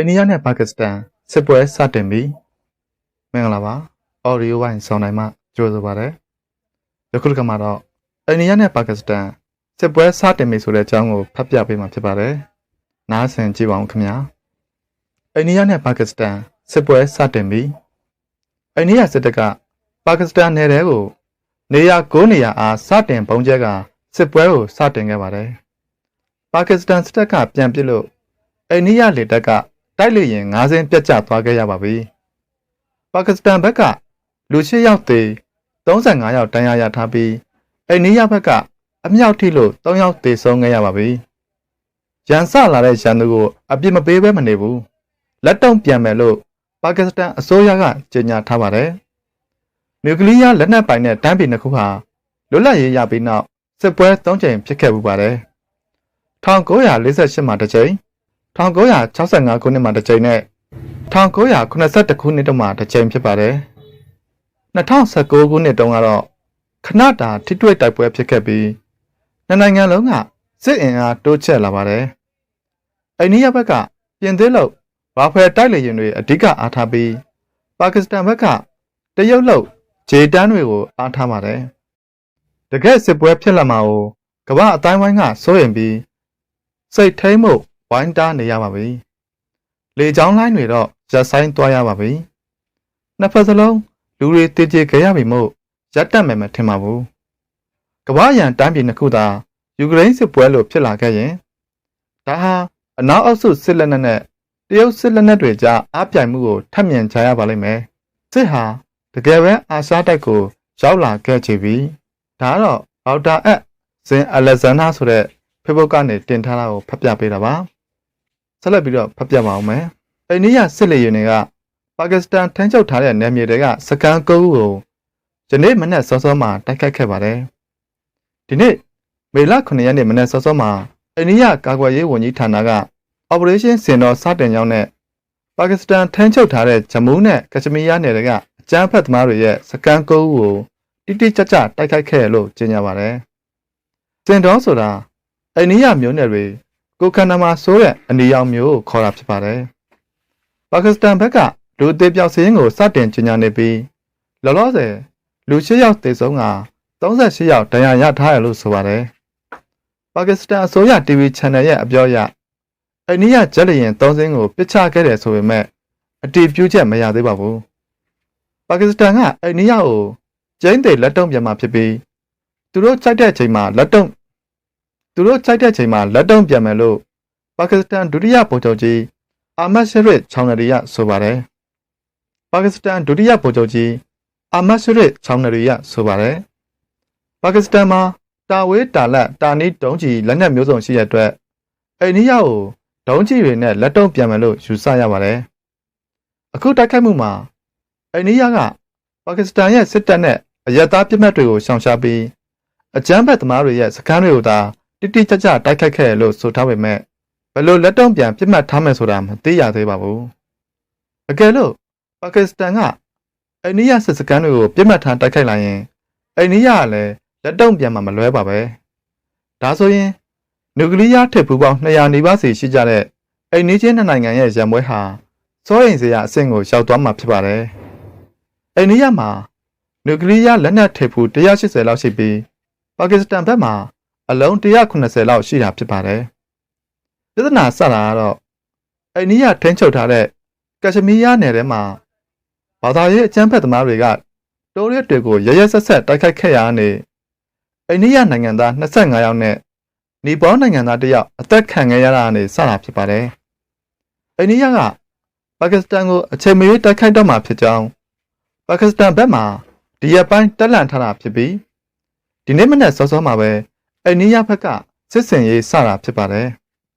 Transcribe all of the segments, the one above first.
အိန္ဒိယနဲ့ပါကစ္စတန်စစ်ပွဲစတင်ပြီမင်္ဂလာပါအော်ဒီယိုဝိုင်းဆောင်နိုင်မှကြိုဆိုပါရစေယခုတစ်ခါမှာတော့အိန္ဒိယနဲ့ပါကစ္စတန်စစ်ပွဲစတင်ပြီဆိုတဲ့အကြောင်းကိုဖတ်ပြပေးမှာဖြစ်ပါတယ်နားဆင်ကြည့်ပါဦးခင်ဗျာအိန္ဒိယနဲ့ပါကစ္စတန်စစ်ပွဲစတင်ပြီအိန္ဒိယစစ်တပ်ကပါကစ္စတန်နယ်ထဲကိုနေရာ9နေရာအားစတင်ပုံကျဲကစစ်ပွဲကိုစတင်ခဲ့ပါတယ်ပါကစ္စတန်စစ်တပ်ကပြန်ပစ်လို့အိန္ဒိယလေတပ်က တိုက်လေရင်၅စင်းပြတ်ကျသွားခဲ့ရပါပြီ။ပါကစ္စတန်ဘက်ကလူ၈ယောက်သေ35ယောက်တန်းရရထားပြီးအိန္ဒိယဘက်ကအမြောက်ထိလို့3ယောက်သေဆုံးခဲ့ရပါပြီ။ရန်ဆလာတဲ့ရန်သူကိုအပြစ်မပေးဘဲမနေဘူး။လက်တုံပြန်မယ်လို့ပါကစ္စတန်အစိုးရကကြေညာထားပါတယ်။နျူကလ িয়ার လက်နက်ပိုင်တဲ့တန်းပြည်နှစ်ခုဟာလွတ်လပ်ရေးရပြီးနောက်စစ်ပွဲ၃ကြိမ်ဖြစ်ခဲ့ပူပါတယ်။1948မှာတစ်ကြိမ် 1965ခုနှစ်မှာတစ်ကြိမ်နဲ့1981ခုနှစ်တုန်းမှာတစ်ကြိမ်ဖြစ်ပါတယ်။2019ခုနှစ်တုန်းကတော့ခဏတာထိတွေ့တိုက်ပွဲဖြစ်ခဲ့ပြီးနှစ်နိုင်ငံလုံးကစစ်အင်အားတိုးချဲ့လာပါတယ်။အိန္ဒိယဘက်ကပြင်သစ်လို့ဘာဖယ်တိုက်လေရင်တွေအဓိကအားထားပြီးပါကစ္စတန်ဘက်ကတရုတ်လို့ဂျေတန်းတွေကိုအားထားပါတယ်။တကယ်စစ်ပွဲဖြစ်လာမှာကိုကမ္ဘာအတိုင်းဝိုင်းကစိုးရင်ပြီးစိတ်ထိမ့်မှု ဝိုင်းတားနေရပါပြီ။လေချောင်းလိုင်းတွေတော့ရက်ဆိုင်သွားရပါပြီ။နှစ်ဖက်စလုံးလူတွေတည်ကြည်ကြရပြီမို့ရက်တက်မယ်မထင်ပါဘူး။ကမ္ဘာရန်တိုင်းပြည်နှစ်ခုသာယူကရိန်းစစ်ပွဲလို့ဖြစ်လာခဲ့ရင်ဒါဟာအနောက်အောက်စုစစ်လက်နက်နဲ့တရုတ်စစ်လက်နက်တွေကြားအပြိုင်မှုကိုထပ်မြင်ကြရပါလိမ့်မယ်။စစ်ဟာတကယ်ပဲအာရှတိုက်ကိုရောက်လာခဲ့ချပြီ။ဒါကတော့အော်တာအက်ဇင်အလက်ဇန်နာဆိုတဲ့ Facebook ကနေတင်ထားတာကိုဖတ်ပြပေးတာပါ ဆက်လက်ပြီးတော့ဖတ်ပြပါအောင်မယ်အိန္ဒိယစစ်လေယာဉ်တွေကပါကစ္စတန်ထမ်းချုပ်ထားတဲ့နယ်မြေတွေကစကန်ကုန်းကိုယနေ့မနက်စောစောမှာတိုက်ခတ်ခဲ့ပါတယ်ဒီနေ့မေလ9ရက်နေ့မနက်စောစောမှာအိန္ဒိယကာကွယ်ရေးဝန်ကြီးဌာနက Operation စင်တော်စတင်ကြောင်းနဲ့ပါကစ္စတန်ထမ်းချုပ်ထားတဲ့ဂျမူးနဲ့ကချမီးယားနယ်တွေကအကြမ်းဖက်သမားတွေရဲ့စကန်ကုန်းကိုတိတိကျကျတိုက်ခိုက်ခဲ့လို့ကြေညာပါတယ်စင်တော်ဆိုတာအိန္ဒိယမျိုးနယ်တွေ ကိုခန္ဓာမှာဆိုးတဲ့အနေရောင်မျိုးကိုခေါ်တာဖြစ်ပါတယ်။ပါကစ္စတန်ဘက်ကလူအသေးပြောက်စင်းကိုစတင်ကြေညာနေပြီးလောလောဆယ်လူ၈ယောက်သေဆုံးက38ယောက်ဒဏ်ရာရထားရလို့ဆိုပါတယ်။ပါကစ္စတန်အစိုးရ TV Channel ရဲ့အပြောအရအိန္ဒိယဂျက်လျင်၃စင်းကိုပစ်ချခဲ့တယ်ဆိုပေမဲ့အတည်ပြုချက်မရသေးပါဘူး။ပါကစ္စတန်ကအိန္ဒိယကိုကျင်းသေးလက်တုံ့ပြန်มาဖြစ်ပြီးသူတို့ကြိုက်တဲ့အချိန်မှာလက်တုံ့ သူတို့ကြိုက်တဲ့ချိန်မှာလက်တုံ့ပြန်မယ်လို့ပါကစ္စတန်ဒုတိယဗိုလ်ချုပ်ကြီးအာမတ်ရှရစ်ချောင်းနရီကဆိုပါတယ်။ပါကစ္စတန်ဒုတိယဗိုလ်ချုပ်ကြီးအာမတ်ရှရစ်ချောင်းနရီကဆိုပါတယ်။ပါကစ္စတန်မှာတာဝေးတာလက်တာနီးတုံးကြီးလက်နက်မျိုးစုံရှိတဲ့အတွက်အိန္ဒိယကိုဒုံးကြီးတွေနဲ့လက်တုံ့ပြန်မယ်လို့ယူဆရပါတယ်။အခုတိုက်ခိုက်မှုမှာအိန္ဒိယကပါကစ္စတန်ရဲ့စစ်တပ်နဲ့အရက်သားပြစ်မှတ်တွေကိုရှောင်ရှားပြီးအကြမ်းဖက်သမားတွေရဲ့စခန်းတွေကိုသာ တိတိကျကျတိုက်ခိုက်ခဲ့လို့ဆိုထားပေမဲ့ဘယ်လိုလက်တုံ့ပြန်ပြစ်မှတ်ထားမယ်ဆိုတာမသိရသေးပါဘူး။အကယ်လို့ပါကစ္စတန်ကအိန္ဒိယစစ်စခန်းတွေကိုပြစ်မှတ်ထားတိုက်ခိုက်လိုက်ရင်အိန္ဒိယကလည်းလက်တုံ့ပြန်မှာမလွဲပါပဲ။ဒါဆိုရင်နျူကလ িয়ার ထစ်ဖူးပေါင်း200နီးပါးစီရှိကြတဲ့အိန္ဒိချင်းနှစ်နိုင်ငံရဲ့ရန်ပွဲဟာစိုးရိမ်စရာအဆင့်ကိုရောက်သွားမှာဖြစ်ပါတယ်။အိန္ဒိယမှာနျူကလ িয়ার လက်နက်ထစ်ဖူး180လောက်ရှိပြီးပါကစ္စတန်ဘက်မှာ အလုံး190လောက်ရှိတာဖြစ်ပါတယ်။ပြဿနာစတာကတော့အိန္ဒိယထိန်းချုပ်ထားတဲ့ကက်ရှမီးယားနယ်ထဲမှာဘာသာရေးအကြမ်းဖက်သမားတွေကတိုးရက်တွေကိုရရဆက်ဆက်တိုက်ခိုက်ခဲ့ရနေအိန္ဒိယနိုင်ငံသား25ယောက်နဲ့နီပေါနိုင်ငံသားတစ်ယောက်အသက်ခံခဲ့ရတာနေစတာဖြစ်ပါတယ်။အိန္ဒိယကပါကစ္စတန်ကိုအချိန်မရွေးတိုက်ခိုက်တော့မှာဖြစ်ကြောင်းပါကစ္စတန်ဘက်မှဒီရက်ပိုင်းတက်လန့်ထားတာဖြစ်ပြီးဒီနေ့မနေ့စောစောမှာပဲ အိန္ဒိယဘက်ကစစ်စင်ရေးစတာဖြစ်ပါတယ်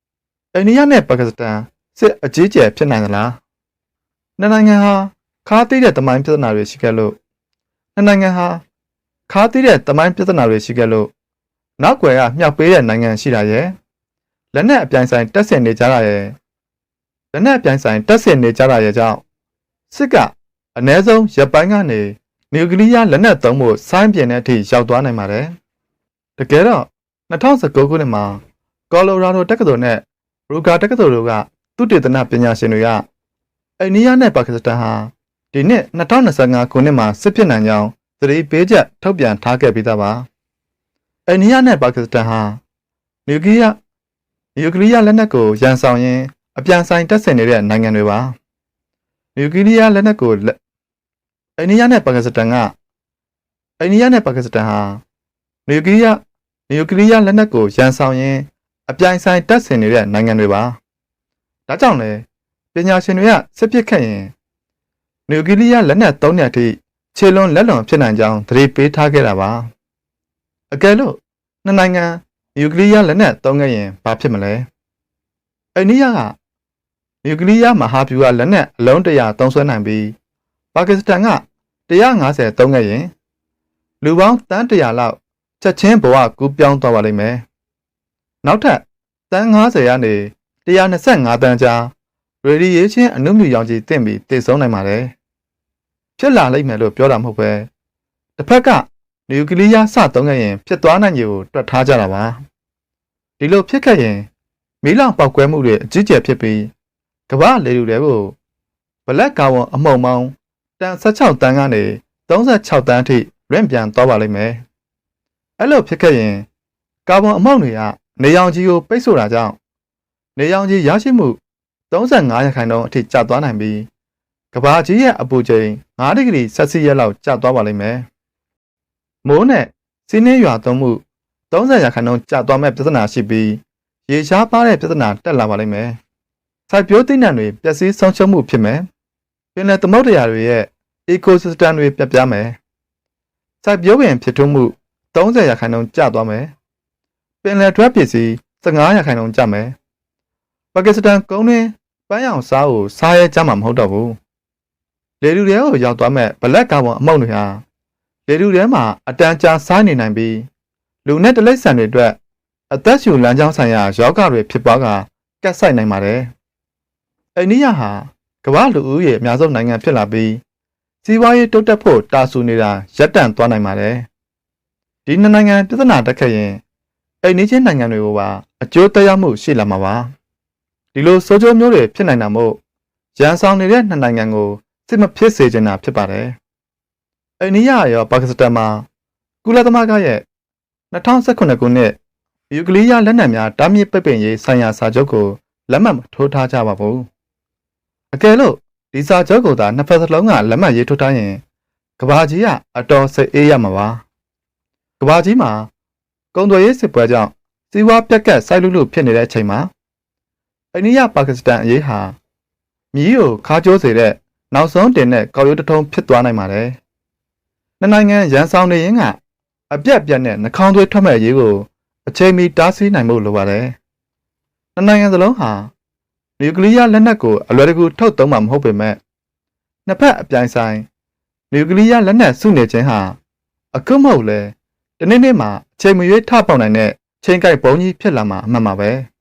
။အိန္ဒိယနဲ့ပါကစ္စတန်စစ်အကြီးကျယ်ဖြစ်နိုင်သလား။နှစ်နိုင်ငံဟာခါးသီးတဲ့တမိုင်းပြဿနာတွေရှိခဲ့လို့နှစ်နိုင်ငံဟာခါးသီးတဲ့တမိုင်းပြဿနာတွေရှိခဲ့လို့နောက်ွယ်ကမြောက်ပေးတဲ့နိုင်ငံရှိတာရဲ့လက်နက်အပြိုင်ဆိုင်တက်ဆင်နေကြတာရဲ့လက်နက်အပြိုင်ဆိုင်တက်ဆင်နေကြတာရဲ့ကြောင့်စစ်ကအ ਨੇ ဆုံးရပ်ပိုင်းကနေနျူကလ িয়ার လက်နက်သုံးဖို့စိုင်းပြင်းတဲ့အထိရောက်သွားနိုင်ပါတယ်။ တကယ်တော့2019ခုနှစ်မှာကော်လိုရာဒိုတက္ကသိုလ်နဲ့ရူဂါတက္ကသိုလ်တို့က သုတေသနပညာရှင်တွေကအိန္ဒိယနဲ့ပါကစ္စတန်ဟာဒီနှစ်2025ခုနှစ်မှာစစ်ဖြစ်နိုင်ကြောင်းသတိပေးချက်ထုတ်ပြန်ထားခဲ့ပြီးသားပါအိန္ဒိယနဲ့ပါကစ္စတန်ဟာနျူကလ িয়ার နျူကလ িয়ার လက်နက်ကိုရန်ဆောင်ရင်းအပြန်ဆိုင်တပ်ဆင်နေတဲ့နိုင်ငံတွေပါနျူကလ িয়ার လက်နက်ကိုလက်အိန္ဒိယနဲ့ပါကစ္စတန်ကအိန္ဒိယနဲ့ပါကစ္စတန်ဟာနျူကလ িয়ার နျူကလ িয়ার လက်နက်ကိုရန်ဆောင်ရင်းအပြိုင်ဆိုင်တပ်ဆင်နေတဲ့နိုင်ငံတွေပါဒါကြောင့်လေပညာရှင်တွေကစစ်ပစ်ခတ်ရင်နျူကလ িয়ার လက်နက်သုံးတဲ့အထိခြေလွန်လက်လွန်ဖြစ်နိုင်ကြောင်းသတိပေးထားခဲ့တာပါအကယ်လို့နှစ်နိုင်ငံနျူကလ িয়ার လက်နက်သုံးခဲ့ရင်ဘာဖြစ်မလဲအိန္ဒိယကနျူကလ িয়ার မဟာဗျူဟာလက်နက်အလုံးတရာသုံးစွဲနိုင်ပြီးပါကစ္စတန်က150သုံးခဲ့ရင်လူပေါင်းတန်း100လောက် ချက်ချင်းဘဝကူးပြောင်းသွားပါလိမ့်မယ်နောက်ထပ်တန်း90ကနေ125တန်းကြားရေဒီယေးချင်းအနုမြူရောင်ကြီးတင့်ပြီးတည်ဆုံးနိုင်ပါတယ်ဖြစ်လာလိမ့်မယ်လို့ပြောတာမဟုတ်ပဲတစ်ဖက်ကနျူကလ িয়ার စသုံးခဲ့ရင်ဖြစ်သွားနိုင်ကြီးကိုတွက်ထားကြတာပါဒီလိုဖြစ်ခဲ့ရင်မီးလောင်ပောက်ကွဲမှုတွေအကြီးကျယ်ဖြစ်ပြီးကမ္ဘာလေထုတွေကိုဘလက်ကာဗွန်အမှုန်ပေါင်းတန်16တန်းကနေ36တန်းအထိရင့်ပြန်သွားပါလိမ့်မယ် အဲ့လိုဖြစ်ခဲ့ရင်ကာဗွန်အမှုန်တွေကနေရောင်ခြည်ကိုပိတ်ဆို့တာကြောင့်နေရောင်ခြည်ရရှိမှု35ရာခိုင်နှုန်းအထိကျသွားနိုင်ပြီးကမ္ဘာကြီးရဲ့အပူချိန်5ဒီဂရီဆက်စီရက်လောက်ကျသွားပါလိမ့်မယ်။မိုးနဲ့စီးနှင်းရွာသွန်းမှု30ရာခိုင်နှုန်းကျသွားမဲ့ပြဿနာရှိပြီးရေရှားပါတဲ့ပြဿနာတက်လာပါလိမ့်မယ်။စိုက်ပျိုးသိနှံတွေပျက်စီးဆုံးရှုံးမှုဖြစ်မယ်။ပင်လယ်သမုဒ္ဒရာတွေရဲ့ ecosystem တွေပြတ်ပြားမယ်။စိုက်ပျိုးပင်ဖြစ်ထွန်းမှု 30ရာခိုင်နှုန်းကျသွားမယ်။ပင်လယ်ထွက်ပစ္စည်း15ရာခိုင်နှုန်းကျမယ်။ပါကစ္စတန်ကုန်းတွင်းပန်းရောင်စားကိုစားရဲကြမှာမဟုတ်တော့ဘူး။လေလူတွေကိုရောက်သွားမဲ့ဘလက်ကာဗွန်အမှုန့်တွေဟာလေလူထဲမှာအတန်ကြာစားနေနိုင်ပြီးလူနဲ့တလိษံတွေအတွက်အသက်ရှူလမ်းကြောင်းဆိုင်ရာယောဂတွေဖြစ်ပွားကကတ်ဆိုင်နိုင်ပါတယ်။အိန္ဒိယဟာကမ္ဘာလူဦးရေအများဆုံးနိုင်ငံဖြစ်လာပြီးစီးပွားရေးတိုးတက်ဖို့တာဆူနေတာရပ်တန့်သွားနိုင်ပါတယ်။ ဒီနှစ်နိုင်ငံပြဿနာတက်ခဲ့ရင်အိန္ဒိချင်းနိုင်ငံတွေကိုပါအကျိုးသက်ရောက်မှုရှိလာမှာပါ။ဒီလိုစိုးကျိုးမျိုးတွေဖြစ်နိုင်တာမို့ရန်ဆောင်နေတဲ့နှစ်နိုင်ငံကိုစစ်မဖြစ်စေချင်တာဖြစ်ပါတယ်။အိန္ဒိယရောပါကစ္စတန်မှာကုလသမဂ္ဂရဲ့2019ခုနှစ်ယူကလီးယားလက်နက်များတားမြစ်ပိတ်ပင်ရေးဆိုင်ရာစာချုပ်ကိုလက်မှတ်မထိုးထားကြပါဘူး။အကယ်လို့ဒီစာချုပ်ကိုသာနှစ်ဖက်စလုံးကလက်မှတ်ရေးထိုးထားရင်ကဘာကြီးကအတော်စိတ်အေးရမှာပါ။ ကဘာကြီးမှာကုံသွယ်ရေးစစ်ပွဲကြောင့်စီးပွားပြက်ကတ်ဆိုက်လူလူဖြစ်နေတဲ့အချိန်မှာအိန္ဒိယပါကစ္စတန်အရေးဟာမြည်ကိုခါကျိုးစေတဲ့နောက်ဆုံးတင်တဲ့ကောက်ရိုးတထုံးဖြစ်သွားနိုင်ပါတယ်။နှစ်နိုင်ငံရန်ဆောင်နေရင်ကအပြက်ပြက်နဲ့နှာခေါင်းသွေးထွက်မဲ့ရေးကိုအချိန်မီတားဆီးနိုင်ဖို့လိုပါတယ်။နှစ်နိုင်ငံစလုံးဟာနျူကလ িয়ার လက်နက်ကိုအလွယ်တကူထုတ်သုံးမှာမဟုတ်ပေမဲ့နှစ်ဖက်အပြိုင်ဆိုင်နျူကလ িয়ার လက်နက်စုနေခြင်းဟာအခုမဟုတ်လဲ တနေ့နေ့မှာအချိန်မရွေးထပေါက်နိုင်တဲ့ချိန်ကိုက်ပုံကြီးဖြစ်လာမှာအမှန်ပါပဲ။